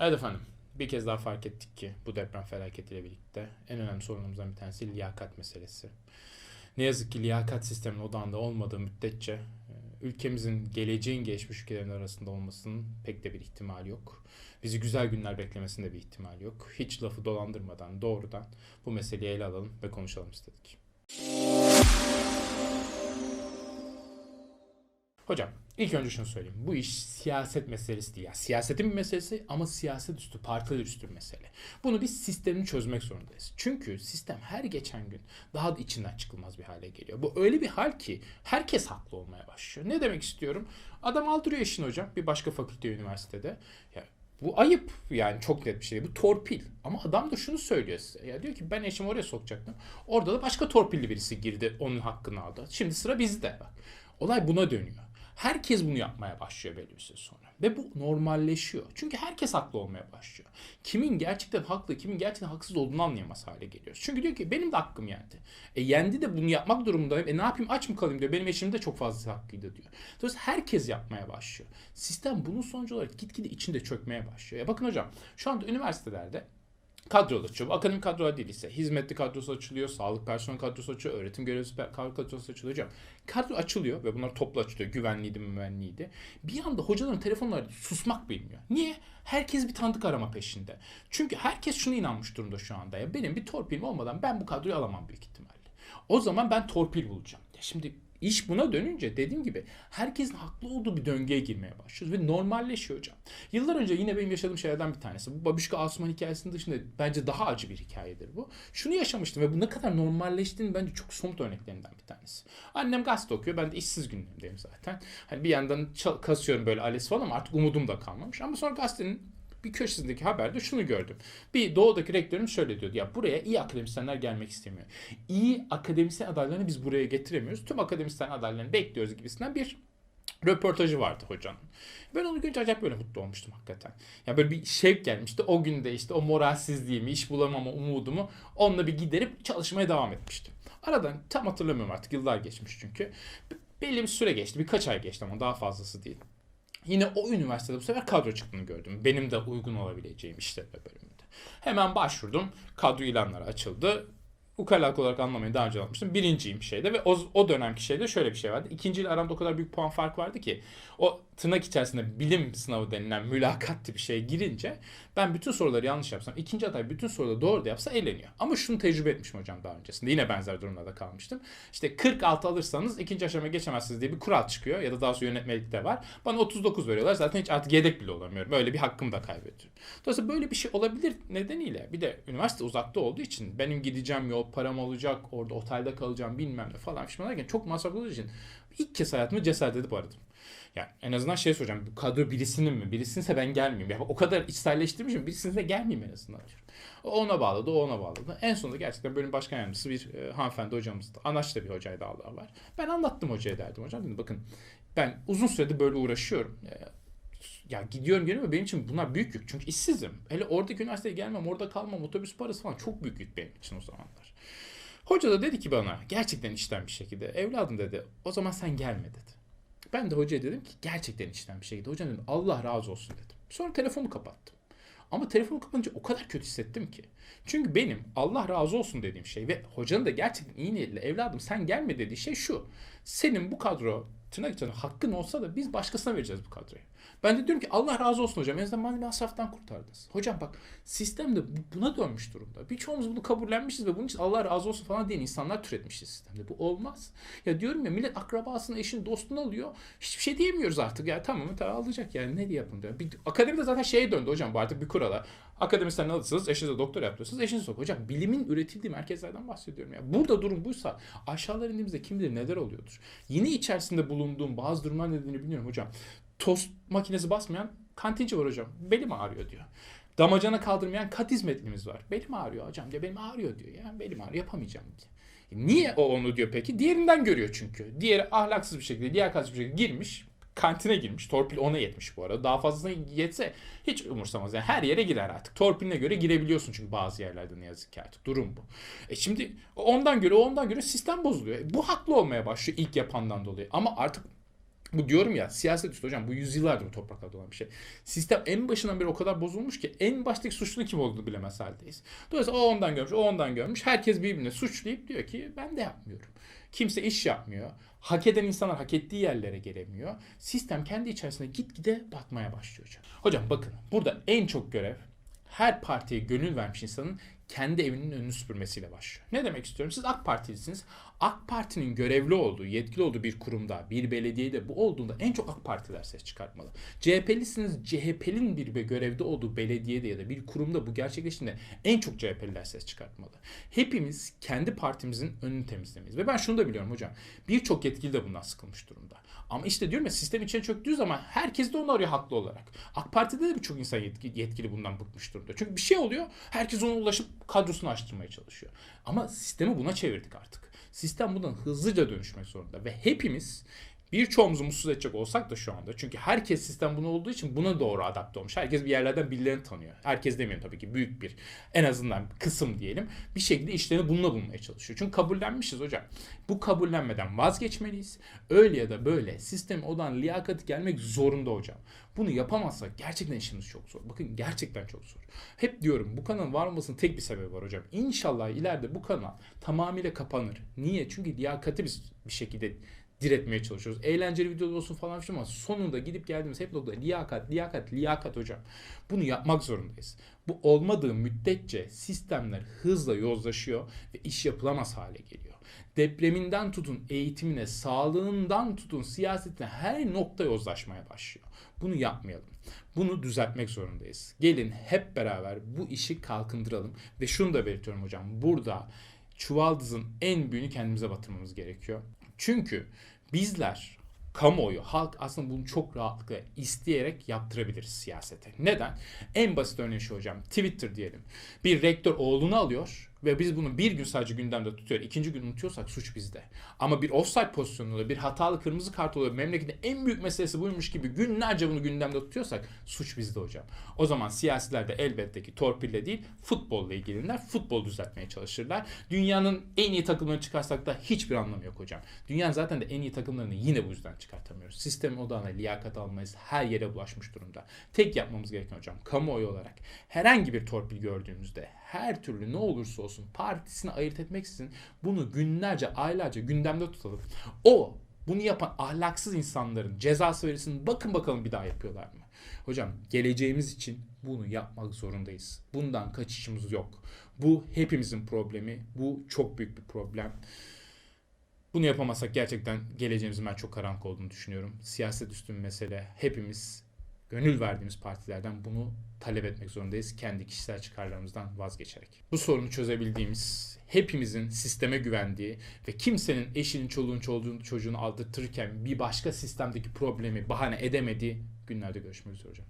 Evet efendim. Bir kez daha fark ettik ki bu deprem felaketiyle birlikte en önemli sorunumuzdan bir tanesi liyakat meselesi. Ne yazık ki liyakat sisteminin odağında olmadığı müddetçe e, ülkemizin geleceğin gelişmiş ülkelerin arasında olmasının pek de bir ihtimali yok. Bizi güzel günler beklemesinde bir ihtimal yok. Hiç lafı dolandırmadan doğrudan bu meseleyi ele alalım ve konuşalım istedik. Hocam ilk önce şunu söyleyeyim. Bu iş siyaset meselesi değil. Yani siyasetin bir meselesi ama siyaset üstü, partiler üstü bir mesele. Bunu biz sistemini çözmek zorundayız. Çünkü sistem her geçen gün daha da içinden çıkılmaz bir hale geliyor. Bu öyle bir hal ki herkes haklı olmaya başlıyor. Ne demek istiyorum? Adam aldırıyor eşini hocam bir başka fakülte üniversitede. Ya bu ayıp yani çok net bir şey. Bu torpil. Ama adam da şunu söylüyor size. Ya diyor ki ben eşimi oraya sokacaktım. Orada da başka torpilli birisi girdi. Onun hakkını aldı. Şimdi sıra bizde. Bak. Olay buna dönüyor. Herkes bunu yapmaya başlıyor belli bir süre sonra. Ve bu normalleşiyor. Çünkü herkes haklı olmaya başlıyor. Kimin gerçekten haklı, kimin gerçekten haksız olduğunu anlayamaz hale geliyoruz. Çünkü diyor ki benim de hakkım yendi. E yendi de bunu yapmak durumundayım. E ne yapayım aç mı kalayım diyor. Benim eşim de çok fazla hakkıydı diyor. Dolayısıyla herkes yapmaya başlıyor. Sistem bunun sonucu olarak gitgide içinde çökmeye başlıyor. Ya bakın hocam şu anda üniversitelerde kadrolar açıyor. Bu akademik kadrolar değil ise hizmetli kadrosu açılıyor, sağlık personel kadrosu açılıyor, öğretim görevlisi kadrosu açılıyor hocam. Kadro açılıyor ve bunlar toplu açılıyor. Güvenliydi, müvenliydi. Bir anda hocaların telefonları susmak bilmiyor. Niye? Herkes bir tanıdık arama peşinde. Çünkü herkes şuna inanmış durumda şu anda. Ya benim bir torpilim olmadan ben bu kadroyu alamam büyük ihtimalle. O zaman ben torpil bulacağım. Ya şimdi İş buna dönünce dediğim gibi herkesin haklı olduğu bir döngüye girmeye başlıyoruz ve normalleşiyor hocam. Yıllar önce yine benim yaşadığım şeylerden bir tanesi. Bu Babişka Asuman hikayesinin dışında bence daha acı bir hikayedir bu. Şunu yaşamıştım ve bu ne kadar normalleştiğini bence çok somut örneklerinden bir tanesi. Annem gazete okuyor. Ben de işsiz günlerimdeyim zaten. Hani bir yandan kasıyorum böyle ailesi falan ama artık umudum da kalmamış. Ama sonra gazetenin bir köşesindeki haberde şunu gördüm. Bir doğudaki rektörüm şöyle diyordu. Ya buraya iyi akademisyenler gelmek istemiyor. İyi akademisyen adaylarını biz buraya getiremiyoruz. Tüm akademisyen adaylarını bekliyoruz gibisinden bir röportajı vardı hocanın. Ben onu görünce acayip böyle mutlu olmuştum hakikaten. Ya böyle bir şevk gelmişti. O günde işte o moralsizliğimi, iş bulamama umudumu onunla bir giderip çalışmaya devam etmiştim. Aradan tam hatırlamıyorum artık yıllar geçmiş çünkü. Belli bir süre geçti. Birkaç ay geçti ama daha fazlası değil. Yine o üniversitede bu sefer kadro çıktığını gördüm. Benim de uygun olabileceğim işletme bölümünde. Hemen başvurdum. Kadro ilanları açıldı. Ukalalık olarak anlamayı daha önce anlatmıştım. Birinciyim şeyde ve o, o dönemki şeyde şöyle bir şey vardı. İkinci ile aramda o kadar büyük puan fark vardı ki o tırnak içerisinde bilim sınavı denilen mülakat tipi şeye girince ben bütün soruları yanlış yapsam ikinci aday bütün soruları doğru da yapsa eğleniyor. Ama şunu tecrübe etmişim hocam daha öncesinde. Yine benzer durumlarda kalmıştım. İşte 46 alırsanız ikinci aşamaya geçemezsiniz diye bir kural çıkıyor ya da daha sonra yönetmelikte var. Bana 39 veriyorlar. Zaten hiç artık yedek bile olamıyorum. Böyle bir hakkımı da kaybediyorum. Dolayısıyla böyle bir şey olabilir nedeniyle bir de üniversite uzakta olduğu için benim gideceğim yol param olacak orada otelde kalacağım bilmem ne falan fişman derken çok masraflı olduğu için ilk kez hayatımı cesaret edip aradım. Yani en azından şey soracağım. Kadro birisinin mi? Birisinse ben gelmeyeyim. Ya o kadar içselleştirmişim. Birisinse gelmeyeyim en azından ona bağladı, ona bağladı. En sonunda gerçekten bölüm başkan yardımcısı bir e, hanımefendi hocamızdı. Anaç'ta bir hocaydı Allah var. Ben anlattım hocaya derdim. Hocam dedim bakın ben uzun süredir böyle uğraşıyorum. E, ya gidiyorum geliyorum benim için bunlar büyük yük. Çünkü işsizim. Hele oradaki üniversiteye gelmem, orada kalmam, otobüs parası falan çok büyük yük benim için o zamanlar. Hoca da dedi ki bana gerçekten içten bir şekilde evladım dedi o zaman sen gelme dedi. Ben de hocaya dedim ki gerçekten içten bir şekilde hocam dedim Allah razı olsun dedim. Sonra telefonu kapattım. Ama telefonu kapatınca o kadar kötü hissettim ki. Çünkü benim Allah razı olsun dediğim şey ve hocanın da gerçekten iyi niyetli evladım sen gelme dediği şey şu. Senin bu kadro tırnak içinde hakkın olsa da biz başkasına vereceğiz bu kadroyu. Ben de diyorum ki Allah razı olsun hocam. En azından beni masraftan kurtardınız. Hocam bak sistem de buna dönmüş durumda. Birçoğumuz bunu kabullenmişiz ve bunun için Allah razı olsun falan diyen insanlar türetmişiz sistemde. Bu olmaz. Ya diyorum ya millet akrabasını, eşini, dostunu alıyor. Hiçbir şey diyemiyoruz artık. Ya tamam tamam alacak yani ne diye yapın diyor. Bir, akademide zaten şeye döndü hocam bu artık bir kurala. Akademisyen alırsınız, eşinize doktor yaptırırsınız, eşinizi sok. Hocam bilimin üretildiği merkezlerden bahsediyorum ya. Burada durum buysa aşağılara indiğimizde kim bilir neler oluyordur. Yine içerisinde bulunduğum bazı durumlar nedeni bilmiyorum hocam tost makinesi basmayan kantinci var hocam. Belim ağrıyor diyor. Damacana kaldırmayan kat hizmetlimiz var. Belim ağrıyor hocam diyor. Benim ağrıyor diyor. Yani belim ağrıyor yapamayacağım diyor. Niye o onu diyor peki? Diğerinden görüyor çünkü. Diğeri ahlaksız bir şekilde, liyakatsız bir şekilde girmiş. Kantine girmiş. Torpil ona yetmiş bu arada. Daha fazlasına yetse hiç umursamaz. Yani her yere girer artık. Torpiline göre girebiliyorsun çünkü bazı yerlerde ne yazık ki artık. Durum bu. E şimdi ondan göre ondan göre sistem bozuluyor. E bu haklı olmaya başlıyor ilk yapandan dolayı. Ama artık Bu diyorum ya siyaset üstü hocam bu yüzyıllardır bu topraklarda olan bir şey. Sistem en başından beri o kadar bozulmuş ki en baştaki suçlu kim olduğunu bilemez haldeyiz. Dolayısıyla o ondan görmüş, o ondan görmüş. Herkes birbirine suçlayıp diyor ki ben de yapmıyorum. Kimse iş yapmıyor. Hak eden insanlar hak ettiği yerlere gelemiyor. Sistem kendi içerisinde gitgide batmaya başlıyor hocam. Hocam bakın burada en çok görev her partiye gönül vermiş insanın kendi evinin önünü süpürmesiyle başlıyor. Ne demek istiyorum? Siz AK Partilisiniz. AK Parti'nin görevli olduğu, yetkili olduğu bir kurumda, bir belediyede bu olduğunda en çok AK Partiler ses çıkartmalı. CHP'lisiniz. CHP'nin bir görevde olduğu belediyede ya da bir kurumda bu gerçekleştiğinde en çok CHP'liler ses çıkartmalı. Hepimiz kendi partimizin önünü temizlemeliyiz. Ve ben şunu da biliyorum hocam. Birçok yetkili de bundan sıkılmış durumda. Ama işte diyorum ya sistem içine çöktüğü zaman herkes de onu arıyor haklı olarak. AK Parti'de de birçok insan yetki- yetkili bundan bıkmış durumda. Çünkü bir şey oluyor herkes ona ulaşıp kadrosunu açtırmaya çalışıyor. Ama sistemi buna çevirdik artık. Sistem bundan hızlıca dönüşmek zorunda ve hepimiz birçoğumuzu mutsuz edecek olsak da şu anda. Çünkü herkes sistem bunu olduğu için buna doğru adapte olmuş. Herkes bir yerlerden birilerini tanıyor. Herkes demiyorum tabii ki büyük bir en azından kısım diyelim. Bir şekilde işlerini bununla bulmaya çalışıyor. Çünkü kabullenmişiz hocam. Bu kabullenmeden vazgeçmeliyiz. Öyle ya da böyle sistem olan liyakati gelmek zorunda hocam. Bunu yapamazsak gerçekten işimiz çok zor. Bakın gerçekten çok zor. Hep diyorum bu kanalın var olmasının tek bir sebebi var hocam. İnşallah ileride bu kanal tamamıyla kapanır. Niye? Çünkü liyakati biz bir şekilde diretmeye çalışıyoruz. Eğlenceli videolar olsun falan filan ama sonunda gidip geldiğimiz hep nokta liyakat, liyakat, liyakat hocam. Bunu yapmak zorundayız. Bu olmadığı müddetçe sistemler hızla yozlaşıyor ve iş yapılamaz hale geliyor. Depreminden tutun eğitimine, sağlığından tutun siyasetine her nokta yozlaşmaya başlıyor. Bunu yapmayalım. Bunu düzeltmek zorundayız. Gelin hep beraber bu işi kalkındıralım ve şunu da belirtiyorum hocam. Burada çuvaldızın en büyüğünü kendimize batırmamız gerekiyor. Çünkü bizler kamuoyu, halk aslında bunu çok rahatlıkla isteyerek yaptırabiliriz siyasete. Neden? En basit örneği şu hocam. Twitter diyelim. Bir rektör oğlunu alıyor ve biz bunu bir gün sadece gündemde tutuyor. ikinci gün unutuyorsak suç bizde. Ama bir offside pozisyonunda bir hatalı kırmızı kart oluyor. Memleketin en büyük meselesi buymuş gibi günlerce bunu gündemde tutuyorsak suç bizde hocam. O zaman siyasiler de elbette ki torpille değil futbolla ilgilenirler. Futbol düzeltmeye çalışırlar. Dünyanın en iyi takımlarını çıkarsak da hiçbir anlamı yok hocam. Dünyanın zaten de en iyi takımlarını yine bu yüzden çıkartamıyoruz. Sistemin odağına liyakat almayız. Her yere bulaşmış durumda. Tek yapmamız gereken hocam kamuoyu olarak herhangi bir torpil gördüğümüzde her türlü ne olursa olsun partisini ayırt etmeksizin bunu günlerce, aylarca gündemde tutalım. O bunu yapan ahlaksız insanların cezası verilsin. Bakın bakalım bir daha yapıyorlar mı? Hocam geleceğimiz için bunu yapmak zorundayız. Bundan kaçışımız yok. Bu hepimizin problemi. Bu çok büyük bir problem. Bunu yapamazsak gerçekten geleceğimizin ben çok karanlık olduğunu düşünüyorum. Siyaset üstü bir mesele. Hepimiz gönül verdiğimiz partilerden bunu talep etmek zorundayız kendi kişisel çıkarlarımızdan vazgeçerek. Bu sorunu çözebildiğimiz, hepimizin sisteme güvendiği ve kimsenin eşinin, çoluğun, çoluğun çocuğunu aldırtırken bir başka sistemdeki problemi bahane edemediği günlerde görüşmek üzere hocam.